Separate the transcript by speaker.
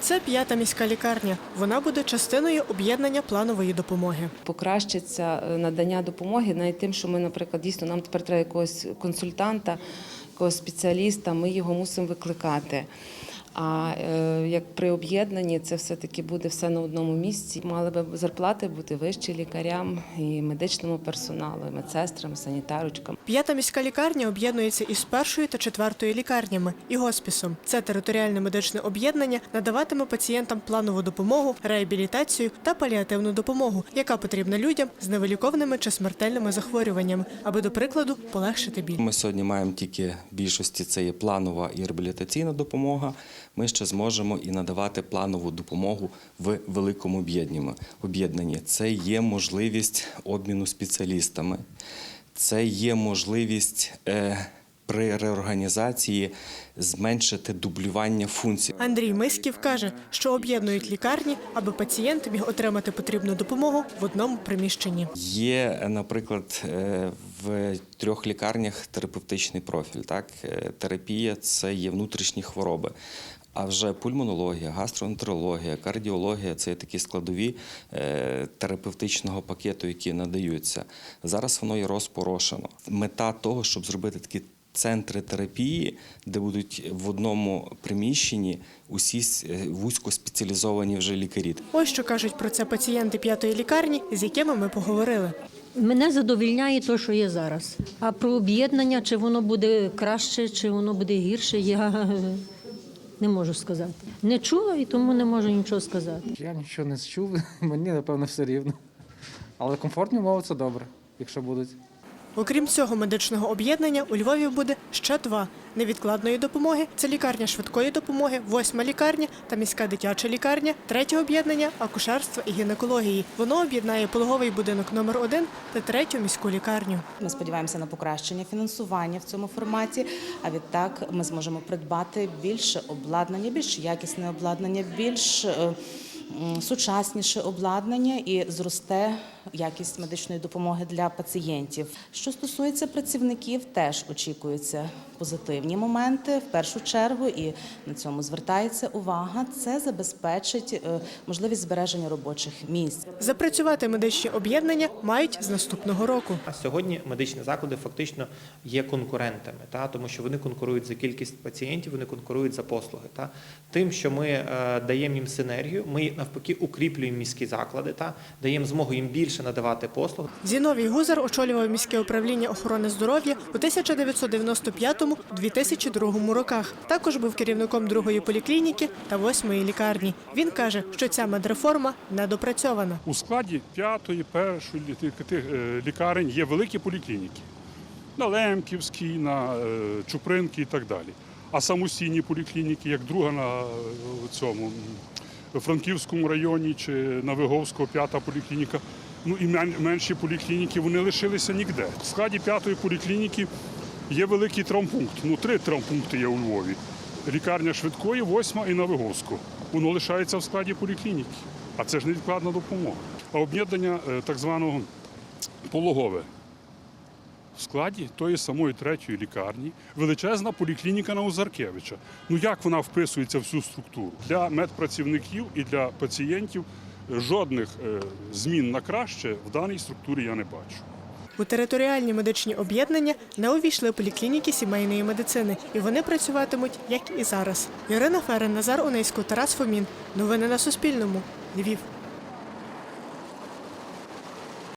Speaker 1: Це п'ята міська лікарня. Вона буде частиною об'єднання планової допомоги.
Speaker 2: покращиться е, надання допомоги навіть тим, що ми, наприклад, дійсно нам тепер треба якогось консультанта, якогось спеціаліста, ми його мусимо викликати. А е, як при об'єднанні це все-таки буде все на одному місці. Мали би зарплати бути вищі лікарям і медичному персоналу, і медсестрам, і санітарочкам.
Speaker 1: П'ята міська лікарня об'єднується із першою та четвертою лікарнями і госпісом. Це територіальне медичне об'єднання надаватиме пацієнтам планову допомогу, реабілітацію та паліативну допомогу, яка потрібна людям з невиліковними чи смертельними захворюваннями, аби, до прикладу, полегшити біль.
Speaker 3: Ми сьогодні маємо тільки в більшості це є планова і реабілітаційна допомога. Ми ще зможемо і надавати планову допомогу в великому об'єднанні. Це є можливість обміну спеціалістами, це є можливість е, при реорганізації зменшити дублювання функцій.
Speaker 1: Андрій Миськів каже, що об'єднують лікарні, аби пацієнт міг отримати потрібну допомогу в одному приміщенні.
Speaker 3: Є, наприклад, е, в трьох лікарнях терапевтичний профіль. Так? Е, Терапія це є внутрішні хвороби. А вже пульмонологія, гастроентерологія, кардіологія це є такі складові е, терапевтичного пакету, які надаються. Зараз воно є розпорошено. Мета того, щоб зробити такі центри терапії, де будуть в одному приміщенні усі е, вузькоспеціалізовані вже лікарі.
Speaker 1: Ось що кажуть про це пацієнти п'ятої лікарні, з якими ми поговорили.
Speaker 4: Мене задовільняє те, що є зараз. А про об'єднання, чи воно буде краще, чи воно буде гірше, я не можу сказати. Не чула і тому не можу нічого сказати.
Speaker 5: Я нічого не чув, мені напевно все рівно. Але комфортні умови це добре, якщо будуть.
Speaker 1: Окрім цього медичного об'єднання, у Львові буде ще два невідкладної допомоги. Це лікарня швидкої допомоги, восьма лікарня та міська дитяча лікарня, третє об'єднання акушерства і гінекології. Воно об'єднає пологовий будинок номер 1 та третю міську лікарню.
Speaker 6: Ми сподіваємося на покращення фінансування в цьому форматі. А відтак ми зможемо придбати більше обладнання, більш якісне обладнання, більш е, сучасніше обладнання і зросте якість медичної допомоги для пацієнтів. Що стосується працівників, теж очікуються позитивні моменти. В першу чергу, і на цьому звертається увага. Це забезпечить е, можливість збереження робочих місць.
Speaker 1: Запрацювати медичні об'єднання мають з наступного року.
Speaker 7: А сьогодні медичні заклади фактично є конкурентами, та тому що вони конкурують за кількість пацієнтів, вони конкурують за послуги. Та тим, що ми е, даємо їм синергію, ми навпаки укріплюємо міські заклади, та даємо змогу їм більше надавати послуг.
Speaker 1: Зіновій Гузар очолював міське управління охорони здоров'я у 1995-2002 роках. Також був керівником другої поліклініки та восьмої лікарні. Він каже, що ця медреформа недопрацьована.
Speaker 8: У складі п'ятої, першої тих, е, лікарень є великі поліклініки. На Лемківській, на е, Чупринки і так далі. А самостійні поліклініки, як друга на е, цьому м, Франківському районі чи на Виговського, п'ята поліклініка. Ну і менші поліклініки вони лишилися ніде. В складі п'ятої поліклініки є великий травмпункт. Ну, три травмпункти є у Львові. Лікарня швидкої, восьма і на Виговську. Воно лишається в складі поліклініки. А це ж невідкладна допомога. А об'єднання е, так званого пологове в складі тої самої третьої лікарні величезна поліклініка на Озаркевича. Ну як вона вписується в цю структуру? Для медпрацівників і для пацієнтів жодних е, змін на краще в даній структурі я не бачу.
Speaker 1: У територіальні медичні об'єднання не увійшли поліклініки сімейної медицини, і вони працюватимуть як і зараз. Ірина Ферен, Назар Онейсько, Тарас Фомін. Новини на Суспільному. Львів.